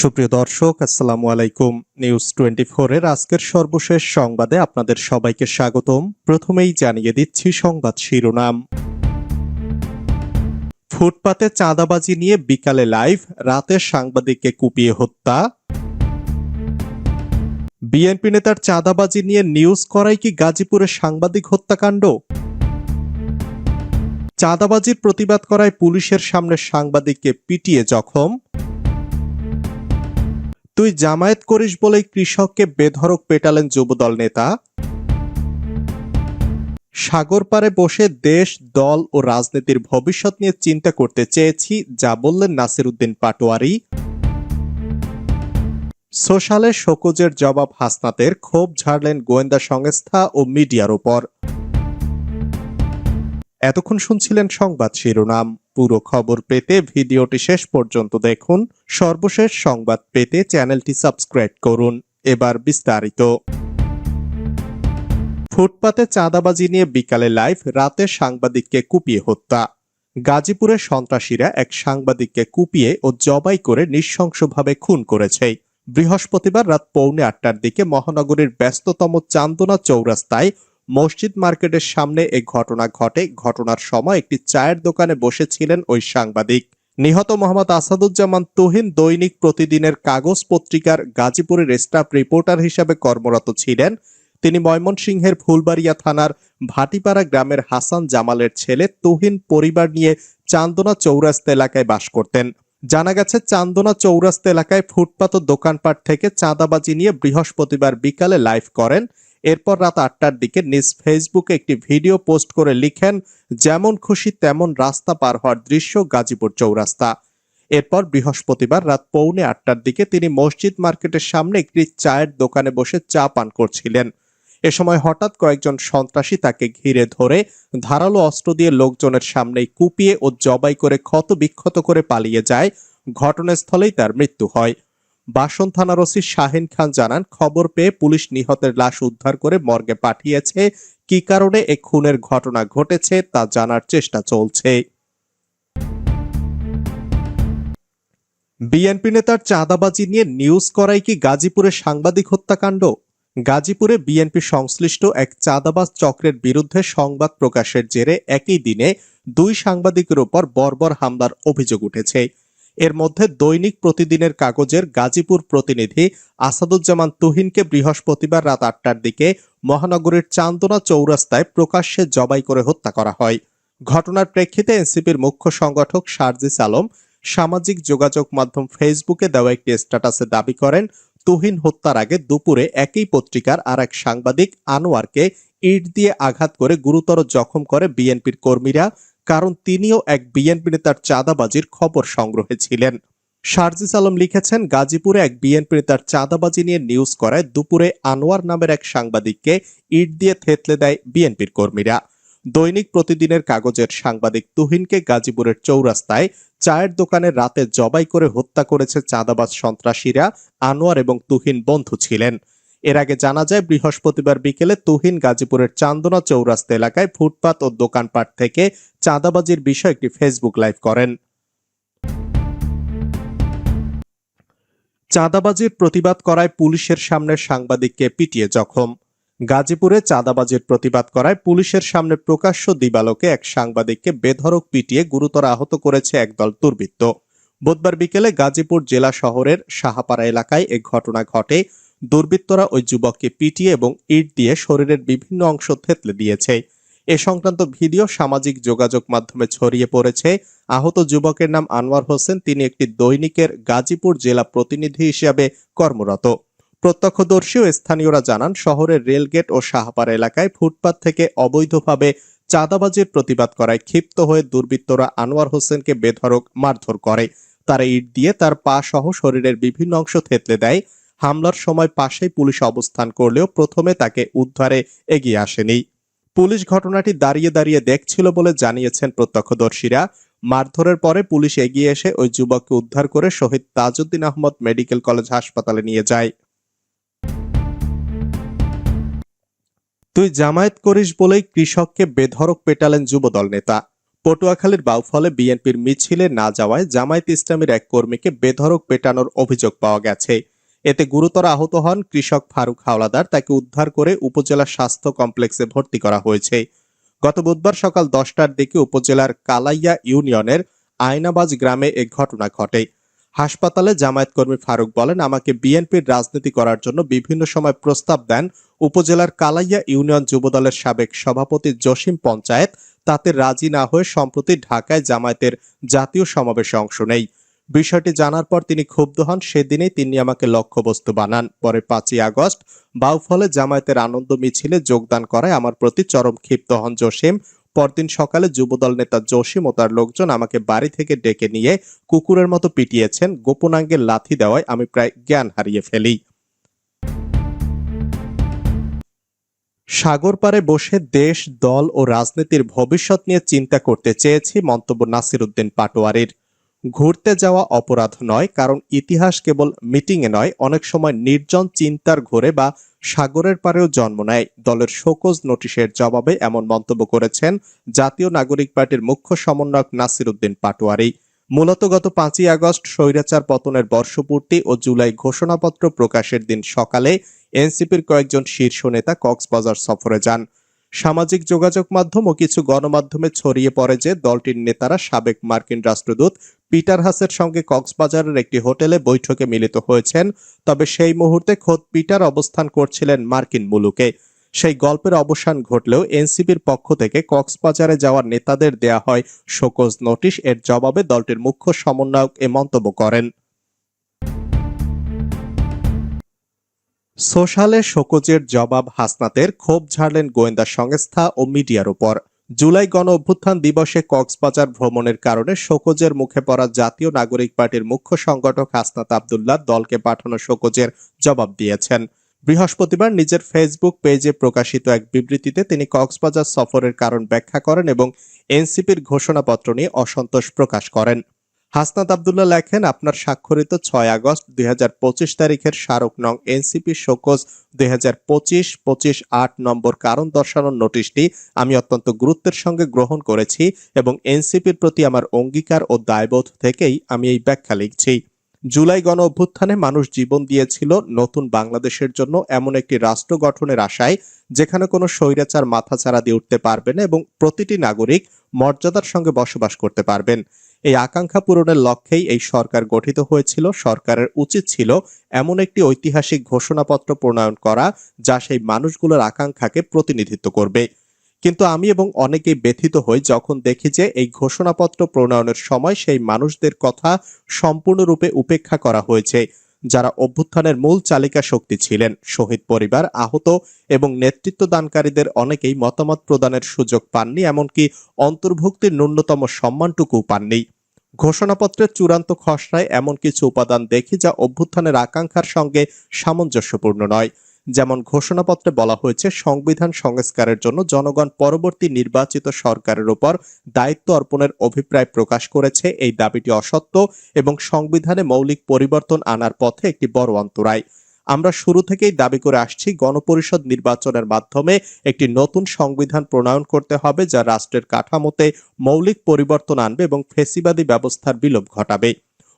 সুপ্রিয় দর্শক, আসসালামু আলাইকুম। নিউজ টোয়েন্টি এর আজকের সর্বশেষ সংবাদে আপনাদের সবাইকে স্বাগতম। প্রথমেই জানিয়ে দিচ্ছি সংবাদ শিরোনাম। ফুটপাতে চাঁদাবাজি নিয়ে বিকালে লাইভ, রাতে সাংবাদিককে কুপিয়ে হত্যা। বিএনপি নেতার চাঁদাবাজি নিয়ে নিউজ করাই কি গাজীপুরে সাংবাদিক হত্যাকাণ্ড? চাঁদাবাজির প্রতিবাদ করায় পুলিশের সামনে সাংবাদিককে পিটিয়ে জখম। তুই জামায়াত করিস বলেই কৃষককে বেধড়ক পেটালেন যুবদল নেতা। সাগর পারে বসে দেশ, দল ও রাজনীতির ভবিষ্যৎ নিয়ে চিন্তা করতে চেয়েছি, যা বললেন নাসির উদ্দিন পাটোয়ারি। সোশ্যালে শোকজের জবাব হাসনাতের, ক্ষোভ ঝাড়লেন গোয়েন্দা সংস্থা ও মিডিয়ার ওপর এতক্ষণ শুনছিলেন সংবাদ শিরোনাম। পুরো খবর পেতে ভিডিওটি শেষ পর্যন্ত দেখুন। সর্বশেষ সংবাদ পেতে চ্যানেলটি সাবস্ক্রাইব করুন। এবার বিস্তারিত। ফুটপাতে চাঁদাবাজি নিয়ে বিকালে লাইভ, রাতে সাংবাদিককে কুপিয়ে হত্যা। গাজীপুরে সন্ত্রাসীরা এক সাংবাদিককে কুপিয়ে ও জবাই করে নৃশংসভাবে খুন করেছে। বৃহস্পতিবার রাত পৌনে আটটার দিকে মহানগরীর ব্যস্ততম চান্দনা চৌরাস্তায় মসজিদ মার্কেটের সামনে এই ঘটনা ঘটে। ঘটনার সময় একটি চায়ের দোকানে বসেছিলেন ওই সাংবাদিক। নিহত মোহাম্মদ আসাদুজ্জামান তুহিন দৈনিক প্রতিদিনের কাগজ পত্রিকার গাজীপুরের স্টাফ রিপোর্টার হিসাবে কর্মরত ছিলেন। তিনি ময়মনসিংহের ফুলবাড়িয়া থানার ভাটিপাড়া গ্রামের হাসান জামালের ছেলে তুহিন পরিবার নিয়ে চান্দনা চৌরাস্তা এলাকায় বাস করতেন। জানা গেছে, চান্দনা চৌরাস্তা এলাকায় ফুটপাত দোকানপাট থেকে চাঁদাবাজি নিয়ে বৃহস্পতিবার বিকালে লাইভ করেন। এরপর রাত আটটার দিকে নিজ ফেসবুকে একটি ভিডিও পোস্ট করে লিখেন, যেমন খুশি তেমন রাস্তা পার হওয়ার দৃশ্য গাজীপুর চৌরাস্তা। এরপর বৃহস্পতিবার রাত পৌনে আটটার দিকে তিনি মসজিদ মার্কেটের সামনে একটি চায়ের দোকানে বসে চা পান করছিলেন। এ সময় হঠাৎ কয়েকজন সন্ত্রাসী তাকে ঘিরে ধরে ধারালো অস্ত্র দিয়ে লোকজনের সামনেই কুপিয়ে ও জবাই করে ক্ষত বিক্ষত করে পালিয়ে যায়। ঘটনাস্থলেই তার মৃত্যু হয়। বাসন থানার ওসি শাহিন খান জানান, খবর পেয়ে পুলিশ নিহতের লাশ উদ্ধার করে মর্গে পাঠিয়েছে। কি কারণে এ খুনের ঘটনা ঘটেছে তা জানার চেষ্টা চলছে। বিএনপি নেতার চাঁদাবাজি নিয়ে নিউজ করাই কি গাজীপুরে সাংবাদিক হত্যাকাণ্ড? গাজীপুরে বিএনপি সংশ্লিষ্ট এক চাঁদাবাজ চক্রের বিরুদ্ধে সংবাদ প্রকাশের জেরে একই দিনে দুই সাংবাদিকের উপর বর্বর হামলার অভিযোগ উঠেছে। এর মধ্যে দৈনিক প্রতিদিনের কাগজের গাজীপুর প্রতিনিধি আসাদুজ্জামান তুহিনকে বৃহস্পতিবার রাত আটটার দিকে মহানগরীর চান্দনা চৌরাস্তায় প্রকাশ্যে জবাই করে হত্যা করা হয়। ঘটনার প্রেক্ষিতে এনসিপির মুখ্য সংগঠক শারজিস আলম সামাজিক যোগাযোগ মাধ্যম ফেসবুকে দেওয়া একটি স্ট্যাটাসে দাবি করেন, তুহিন হত্যার আগে দুপুরে একই পত্রিকার আর এক সাংবাদিক আনোয়ারকে ইট দিয়ে আঘাত করে গুরুতর জখম করে বিএনপির কর্মীরা। কারণ তিনিও এক বিএনপি নেতার চাঁদাবাজির খবর সংগ্রহে ছিলেন। শারজিস আলম লিখেছেন, গাজীপুরে এক বিএনপি নেতার চাঁদাবাজি নিয়ে নিউজ করায় দুপুরে আনোয়ার নামের এক সাংবাদিককে ইট দিয়ে থেতলে দেয় বিএনপির কর্মীরা। দৈনিক প্রতিদিনের কাগজের সাংবাদিক তুহিনকে গাজীপুরের চৌরাস্তায় চায়ের দোকানে রাতে জবাই করে হত্যা করেছে চাঁদাবাজ সন্ত্রাসীরা। আনোয়ার এবং তুহিন বন্ধু ছিলেন। এর আগে জানা যায়, বৃহস্পতিবার বিকেলে তুহিন গাজীপুরের চান্দনা চৌরাস্তা এলাকায় ফুটপাত ও দোকানপাট থেকে চাঁদাবাজির বিষয়ে একটি ফেসবুক লাইভ করেন। চাঁদাবাজির প্রতিবাদ করায় পুলিশের সামনে সাংবাদিককে পিটিয়ে জখম। গাজীপুরে চাঁদাবাজির প্রতিবাদ করায় পুলিশের সামনে প্রকাশ্য দিবালোকে এক সাংবাদিককে বেধড়ক পিটিয়ে গুরুতর আহত করেছে একদল দুর্বৃত্ত। বুধবার বিকেলে গাজীপুর জেলা শহরের সাহাপাড়া এলাকায় এ ঘটনা ঘটে। দুর্বৃত্তরা ওই যুবককে পিটিয়ে এবং ইট দিয়ে শরীরের বিভিন্ন অংশ থেতলে দিয়েছে। এ সংক্রান্ত ভিডিও সামাজিক যোগাযোগ মাধ্যমে ছড়িয়ে পড়েছে। আহত যুবকের নাম আনোয়ার হোসেন। তিনি একটি দৈনিকের গাজীপুর জেলা প্রতিনিধি হিসেবে কর্মরত। প্রত্যক্ষদর্শী ও স্থানীয়রা জানান, শহরের রেলগেট ও শাহপাড়া এলাকায় ফুটপাত থেকে অবৈধভাবে চাঁদাবাজির প্রতিবাদ করায় ক্ষিপ্ত হয়ে দুর্বৃত্তরা আনোয়ার হোসেনকে বেধড়ক মারধর করে। তারা ইট দিয়ে তার পা সহ শরীরের বিভিন্ন অংশ থেতলে দেয়। হামলার সময় পাশেই পুলিশ অবস্থান করলেও প্রথমে তাকে উদ্ধারে এগিয়ে আসেনি। পুলিশ ঘটনাটি দাঁড়িয়ে দাঁড়িয়ে দেখছিল বলে জানিয়েছেন প্রত্যক্ষদর্শীরা। মারধরের পরে পুলিশ এগিয়ে এসে ওই যুবককে উদ্ধার করে শহীদ তাজউদ্দিন আহমদ মেডিকেল কলেজ হাসপাতালে নিয়ে যায়। তুই জামায়াত করিস বলেই কৃষককে বেধরক পেটালেন যুবদল নেতা। পটুয়াখালীর বাউফলে বিএনপির মিছিলে না যাওয়ায় জামায়াত ইসলামের এক কর্মীকে বেধরক পেটানোর অভিযোগ পাওয়া গেছে। এতে গুরুতর আহত হন কৃষক ফারুক হাওলাদার। তাকে উদ্ধার করে উপজেলা স্বাস্থ্য কমপ্লেক্সে ভর্তি করা হয়েছে। গত বুধবার সকাল দশটার দিকে উপজেলার কালাইয়া ইউনিয়নের আয়নাবাজ গ্রামে এ ঘটনা ঘটে। হাসপাতালে জামায়াত কর্মী ফারুক বলেন, আমাকে বিএনপির রাজনীতি করার জন্য বিভিন্ন সময় প্রস্তাব দেন উপজেলার কালাইয়া ইউনিয়ন যুবদলের সাবেক সভাপতি জসিম পঞ্চায়েত। তাতে রাজি না হয়ে সম্প্রতি ঢাকায় জামায়াতের জাতীয় সমাবেশে অংশ নেই। বিষয়টি জানার পর তিনি ক্ষুব্ধ হন। সেদিনেই তিনি আমাকে লক্ষ্যবস্তু বানান। পরে পাঁচই আগস্ট বাউফলে জামায়াতের আনন্দ মিছিলে যোগদান করায় আমার প্রতি চরম ক্ষিপ্ত হন জসিম। পরদিন সকালে যুবদল নেতা জসিম ও তার লোকজন আমাকে বাড়ি থেকে ডেকে নিয়ে কুকুরের মতো পিটিয়েছেন। গোপনাঙ্গে লাথি দেওয়ায় আমি প্রায় জ্ঞান হারিয়ে ফেলি। সাগর পারে বসে দেশ, দল ও রাজনীতির ভবিষ্যৎ নিয়ে চিন্তা করতে চেয়েছি মন্তব্য নাসির উদ্দিন পাটোয়ারির। ঘুরতে যাওয়া অপরাধ নয়, কারণ ইতিহাস কেবল মিটিংয়ে নয়, অনেক সময় নির্জন চিন্তার ঘোরে বা সাগরের পারেও জন্ম নেয়। দলের শোকজ নোটিশের জবাবে এমন মন্তব্য করেছেন জাতীয় নাগরিক পার্টির মুখ্য সমন্বয়ক নাসির উদ্দিন পাটোয়ারি। মূলত গত পাঁচই আগস্ট স্বৈরাচার পতনের বর্ষপূর্তি ও জুলাই ঘোষণাপত্র প্রকাশের দিন সকালে এনসিপির কয়েকজন শীর্ষ নেতা কক্সবাজার সফরে যান। সামাজিক যোগাযোগ মাধ্যম ও কিছু গণমাধ্যমে ছড়িয়ে পড়ে যে দলটির নেতারা সাবেক মার্কিন রাষ্ট্রদূত পিটার হাসের সঙ্গে কক্সবাজারের একটি হোটেলে বৈঠকে মিলিত হয়েছেন। তবে সেই মুহূর্তে খোদ পিটার অবস্থান করছিলেন মার্কিন মুলুকে। সেই গল্পের অবসান ঘটলেও এনসিপির পক্ষ থেকে কক্সবাজারে যাওয়ার নেতাদের দেয়া হয় শোকজ নোটিশ। এর জবাবে দলটির মুখ্য সমন্বয়ক এ মন্তব্য করেন। সোশ্যালে শোকজের জবাব হাসনাতের ক্ষোভ ঝাড়লেন গোয়েন্দা সংস্থা ও মিডিয়ার উপর। জুলাই গণ অভ্যুত্থান দিবসে কক্সবাজার ভ্রমণের কারণে শোকজের মুখে পড়া জাতীয় নাগরিক পার্টির মুখ্য সংগঠক হাসনাত আবদুল্লাহ দলকে পাঠানো শোকজের জবাব দিয়েছেন। বৃহস্পতিবার নিজের ফেসবুক পেজে প্রকাশিত এক বিবৃতিতে তিনি কক্সবাজার সফরের কারণ ব্যাখ্যা করেন এবং এনসিপির ঘোষণাপত্র নিয়ে অসন্তোষ প্রকাশ করেন। হাসনাত আবদুল্লাহ লেখেন, আপনার স্বাক্ষরিত ছয় আগস্ট দু হাজার পঁচিশ তারিখের স্মারক নং এনসিপি শোকজ দুই হাজার পঁচিশ পঁচিশ আট নম্বর কারণ দর্শানোর নোটিশটি আমি অত্যন্ত গুরুত্বের সঙ্গে গ্রহণ করেছি এবং এনসিপির প্রতি আমার অঙ্গীকার ও দায়বোধ থেকেই আমি এই ব্যাখ্যা লিখছি। জুলাই গণ অভ্যুত্থানে মানুষ জীবন দিয়েছিল নতুন বাংলাদেশের জন্য এমন একটি রাষ্ট্র গঠনের আশায়, যেখানে কোনো স্বৈরাচার মাথাচাড়া দিয়ে উঠতে পারবে না এবং প্রতিটি নাগরিক মর্যাদার সঙ্গে বসবাস করতে পারবেন। এই আকাঙ্ক্ষা পূরণের লক্ষ্যেই এই সরকার গঠিত হয়েছিল। সরকারের উচিত ছিল এমন একটি ঐতিহাসিক ঘোষণাপত্র প্রণয়ন করা, যা সেই মানুষগুলোর আকাঙ্ক্ষাকে প্রতিনিধিত্ব করবে। কিন্তু আমি এবং অনেকেই ব্যথিত হই যখন দেখি যে এই ঘোষণাপত্র প্রণয়নের সময় সেই মানুষদের কথা সম্পূর্ণরূপে উপেক্ষা করা হয়েছে। যারা অভ্যুত্থানের মূল চালিকা শক্তি ছিলেন, শহীদ পরিবার, আহত এবং নেতৃত্ব দানকারীদের অনেকেই মতামত প্রদানের সুযোগ পাননি, এমনকি অন্তর্ভুক্তির ন্যূনতম সম্মানটুকু পাননি। ঘোষণাপত্রের চূড়ান্ত খসড়ায় এমন কিছু উপাদান দেখি যা অভ্যুত্থানের আকাঙ্ক্ষার সঙ্গে সামঞ্জস্যপূর্ণ নয়। যেমন ঘোষণাপত্রে বলা হয়েছে, সংবিধান সংস্কারের জন্য জনগণ পরবর্তী নির্বাচিত সরকারের উপর দায়িত্ব অর্পণের অভিপ্রায় প্রকাশ করেছে। এই দাবিটি অসত্য এবং সংবিধানে মৌলিক পরিবর্তন আনার পথে একটি বড় অন্তরায়। আমরা শুরু থেকেই দাবি করে আসছি, গণপরিষদ নির্বাচনের মাধ্যমে একটি নতুন সংবিধান প্রণয়ন করতে হবে যা রাষ্ট্রের কাঠামোতে মৌলিক পরিবর্তন আনবে এবং ফেসিবাদী ব্যবস্থার বিলোপ ঘটাবে।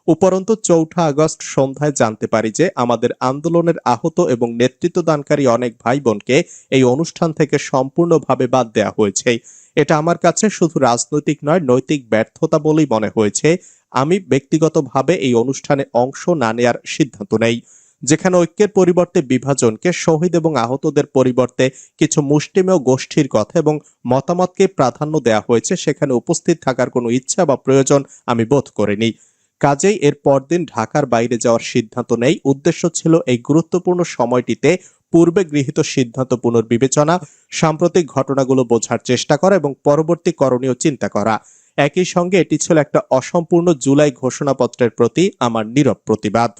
উপরন্তু চৌঠা আগস্ট সন্ধ্যায় জানতে পারি যে আমাদের আন্দোলনের আহত এবং নেতৃত্বদানকারী অনেক ভাই বোনকে এই অনুষ্ঠান থেকে সম্পূর্ণভাবে বাদ দেওয়া হয়েছে। এটা আমার কাছে শুধু রাজনৈতিক নয়, নৈতিক ব্যর্থতা বলেই মনে হয়েছে। আমি ব্যক্তিগতভাবে এই অনুষ্ঠানে অংশ না নেয়ার সিদ্ধান্ত নেই। যেখানে ঐক্যের পরিবর্তে বিভাজনকে, শহীদ এবং আহতদের পরিবর্তে কিছু মুষ্টিমেয় গোষ্ঠীর কথা এবং মতামতকে প্রাধান্য দেওয়া হয়েছে, সেখানে উপস্থিত থাকার কোনো ইচ্ছা বা প্রয়োজন আমি বোধ করিনি। কাজেই এর পরদিন ঢাকার বাইরে যাওয়ার সিদ্ধান্ত নেই। উদ্দেশ্য ছিল এই গুরুত্বপূর্ণ সময়টিতে পূর্বে গৃহীত সিদ্ধান্ত পুনর্বিবেচনা, সাম্প্রতিক ঘটনাগুলো বোঝার চেষ্টা করা এবং পরবর্তী করণীয় চিন্তা করা। একই সঙ্গে এটি ছিল একটা অসম্পূর্ণ জুলাই ঘোষণাপত্রের প্রতি আমার নীরব প্রতিবাদ।